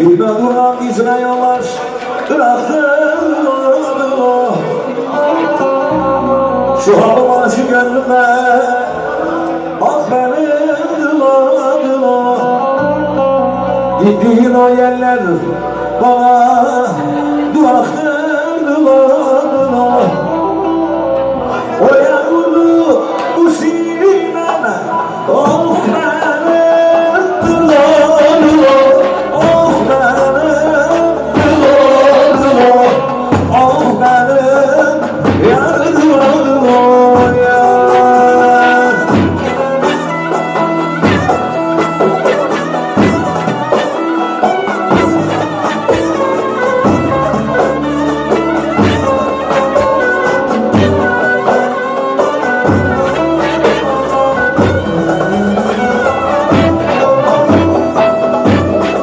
Gülme duran izne yamaç Şu halim acı gönlüme Ah benim dıla Gittiğin o yerler bana bırakırdılar O yağmurlu